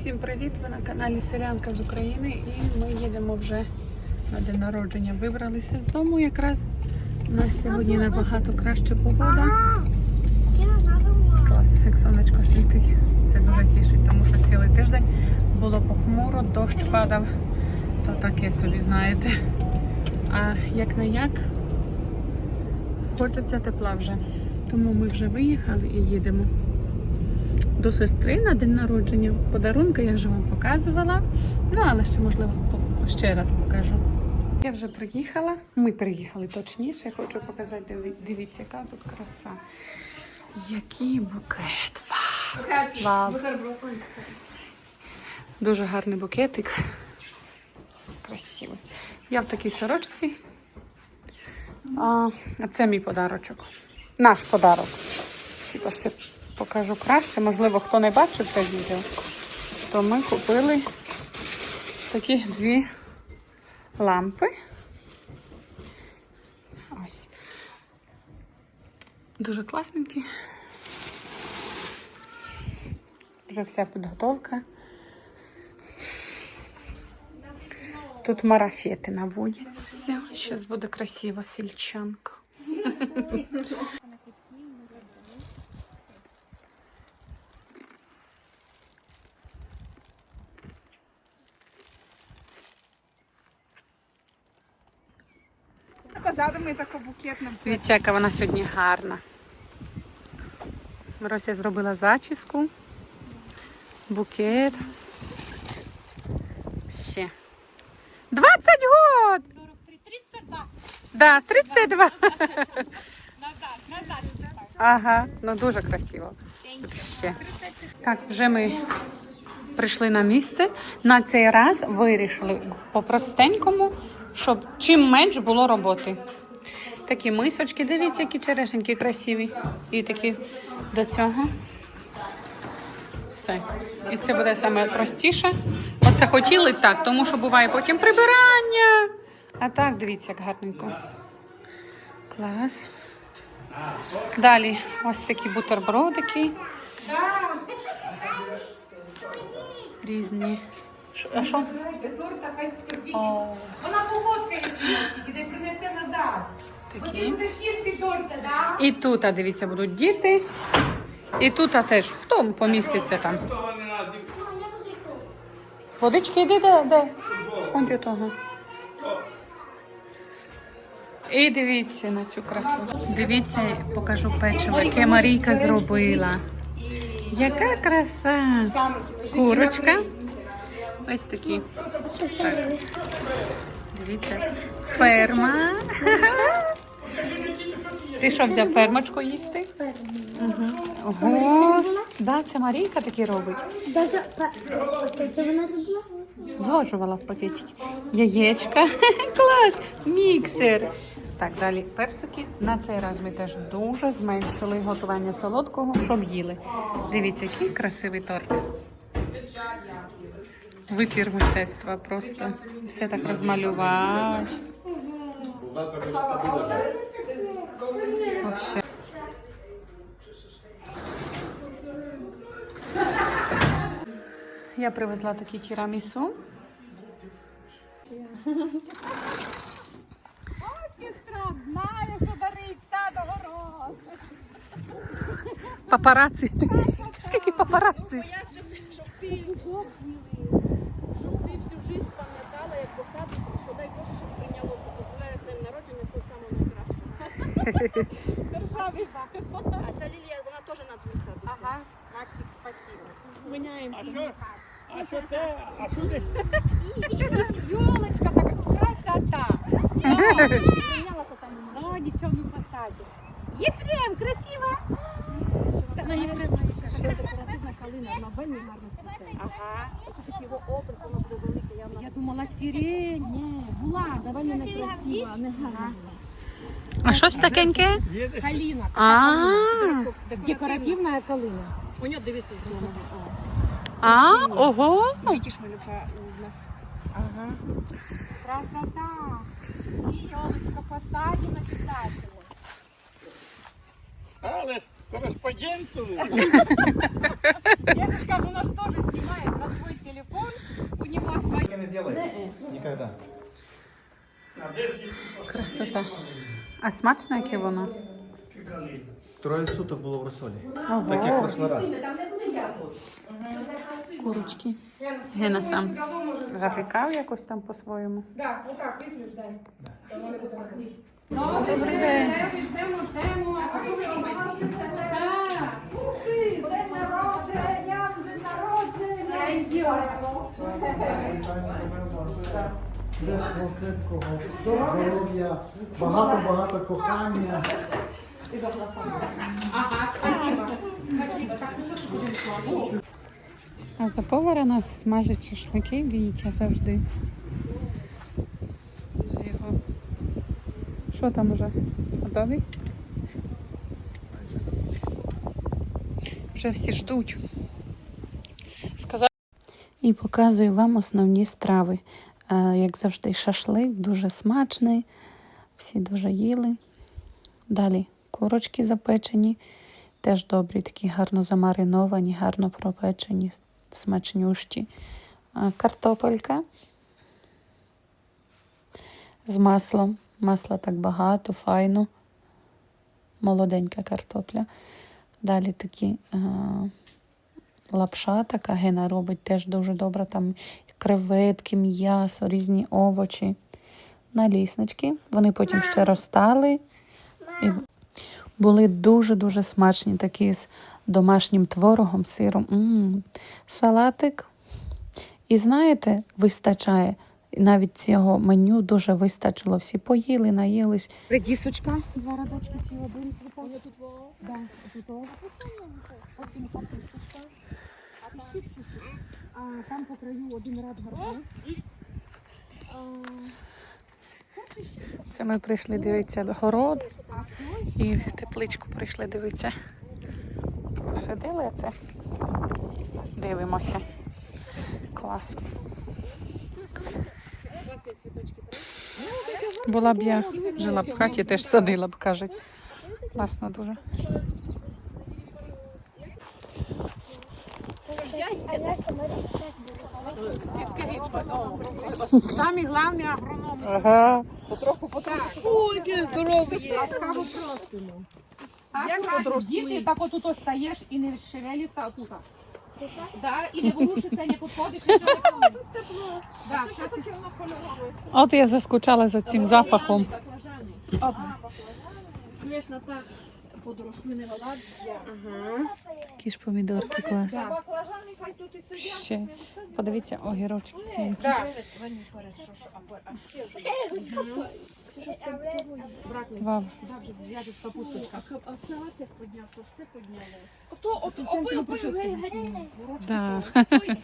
Всім привіт! Ви на каналі Селянка з України і ми їдемо вже на день народження. Вибралися з дому якраз. У нас сьогодні набагато краща погода. Клас, як сонечко світить. Це дуже тішить, тому що цілий тиждень було похмуро, дощ падав. То таке собі знаєте. А як не як, хочеться тепла вже. Тому ми вже виїхали і їдемо до сестри на день народження. Подарунки я вже вам показувала. Ну, але ще, можливо, ще раз покажу. Я вже приїхала. Ми приїхали точніше. Я хочу показати, дивіться, яка тут краса. Який букет. Вау! Вау. Дуже гарний букетик. Красивий. Я в такій сорочці. А, це мій подарочок. Наш подарок. Типа ще покажу краще. Можливо, хто не бачив це відео, то ми купили такі дві лампи. Ось. Дуже класненькі. Вже вся підготовка. Тут марафети наводяться. Зараз буде красива сільчанка. Казали ми таку букетну. Дивіться, яка вона сьогодні гарна. Мирося зробила зачіску, букет. Ще. 20 год! 43, 32. Да, 32. Назад, назад. Ага, ну дуже красиво. Ще. Так, вже ми прийшли на місце. На цей раз вирішили по-простенькому, щоб чим менш було роботи. Такі мисочки, дивіться, які черешенькі красиві. І такі до цього. Все. І це буде саме простіше. Оце хотіли так, тому що буває потім прибирання. А так, дивіться, як гарненько. Клас. Далі ось такі бутербродики. Різні. А що? О, Погодкає тільки де принесе назад. Бо ти такі. будеш їсти торта, да? І тут, а дивіться, будуть діти. І тут а теж. Хто поміститься там? Водички йди де? де? Он до того. І дивіться на цю красу. Дивіться, покажу печиво, яке Марійка зробила. Яка краса! Курочка. Ось такі. Так. Дивіться. Ферма. Ти що взяв фермочку їсти? Ого. Да, це Марійка такі робить. Даже пакети вона робила? Вложувала в пакетик. Яєчка. Клас! Міксер. Так, далі персики. На цей раз ми теж дуже зменшили готування солодкого, щоб їли. Дивіться, який красивий торт. Витвір мистецтва просто. Все так розмалювати. Вообще. Я привезла такі тірамісу. Сестра знає, що дарить сад огород. Папараці. Скільки папараці? Я щоб ти жизнь пам'ятала, як посадиться, що дай Боже, щоб прийнялося. Поздравляю з днем народження, всього самого найкращого. Держави. А ця лілія, вона теж на твій садиться. Ага. Максик, спасибо. А що? А що це? А що десь? Ёлочка, така красота. Прийнялася там. Да, нічого не посадить. Єфрем, красиво. Та на Єфрема Декоративна калина, вона вельми гарно цвіте. Ага. Ось такий його образ, воно буде велике. Я в нас Я думала, сирень. Ні, була, доволі некрасива, не гарна. А щось такеньке? Каліна. А, Декоративна калина. У нього дивіться, красота. а, ого. Видиш, Малюка, у нас Ага. Красота. І Ёлочка, посадим обязательно. Але ж кореспонденту. Дедушка у нас тоже снимает на свой не сделает. Никогда. Красота. А смачне яке воно? Трое суток було в розсолі. Ого. Так як в прошлый раз. Курочки. Гена сам запікав якось там по-своєму. Так, отак, виключ, дай. Добрий день. Ждемо, ждемо, робимо. крепкого здоров'я, багато-багато кохання. Ага, спасибо. Спасибо. Так, кусочок один кладу. А за повара нас смажить шашлики Вітя завжди. Це його. Що там уже? Готовий? Вже всі ждуть. Сказав. І показую вам основні страви. Е, Як завжди, шашлик дуже смачний. Всі дуже їли. Далі курочки запечені. Теж добрі, такі гарно замариновані, гарно пропечені, смачнющі. Картопелька з маслом. Масла так багато, файно. Молоденька картопля. Далі такі а, лапша така гена робить теж дуже добра. Там креветки, м'ясо, різні овочі. Наліснички. Вони потім ще розтали. І були дуже-дуже смачні, такі з домашнім творогом, сиром. м Салатик. І знаєте, вистачає. Навіть цього меню дуже вистачило. Всі поїли, наїлись. Редісочка, два радочки ці один. Воно тут. Да, тут теж А там по краю один рад гарбуз. Це ми прийшли дивитися до город і в тепличку прийшли дивитися. Посадили це. Дивимося. Клас. Була б я жила б в хаті, теж садила б, кажуть. Класно дуже. Самі головні агрономи. Ага. Ласкаво просимо. Як діти, так от тут стаєш і не шевелишся отут. Да, і не ворушишся, не підходиш, нічого не помниш. Да, щас От я заскучала за цим запахом. Чуєш, на так подросли не вода. Які ж помідорки класні. Баклажани хай тут і сидять. Ще. Подивіться, огірочки. Да, вже з'явиться капусточка. А салат як піднявся, все піднялось. Ото, ото.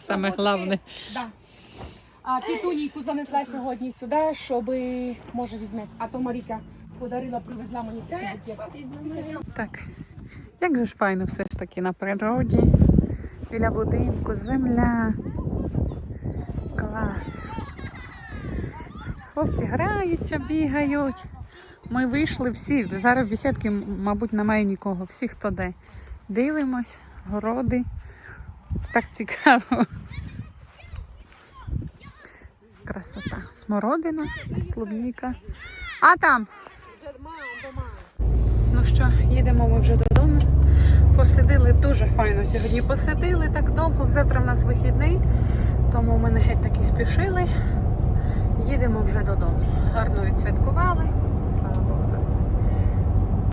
Саме головне. А пітунійку занесла сьогодні сюди, щоб, може, візьметься. А то Маріка подарила, привезла мені такий. Так. Як же ж файно все ж таки на природі. Біля будинку, земля. Клас. Хлопці граються, бігають. Ми вийшли всі. Зараз в бесідки, мабуть, немає нікого. Всі, хто де. Дивимось, городи. Так цікаво. Красота. Смородина, клубніка. А там що, їдемо ми вже додому. Посидили дуже файно сьогодні. Посидили так довго. Завтра в нас вихідний, тому ми не геть таки спішили. Їдемо вже додому. Гарно відсвяткували.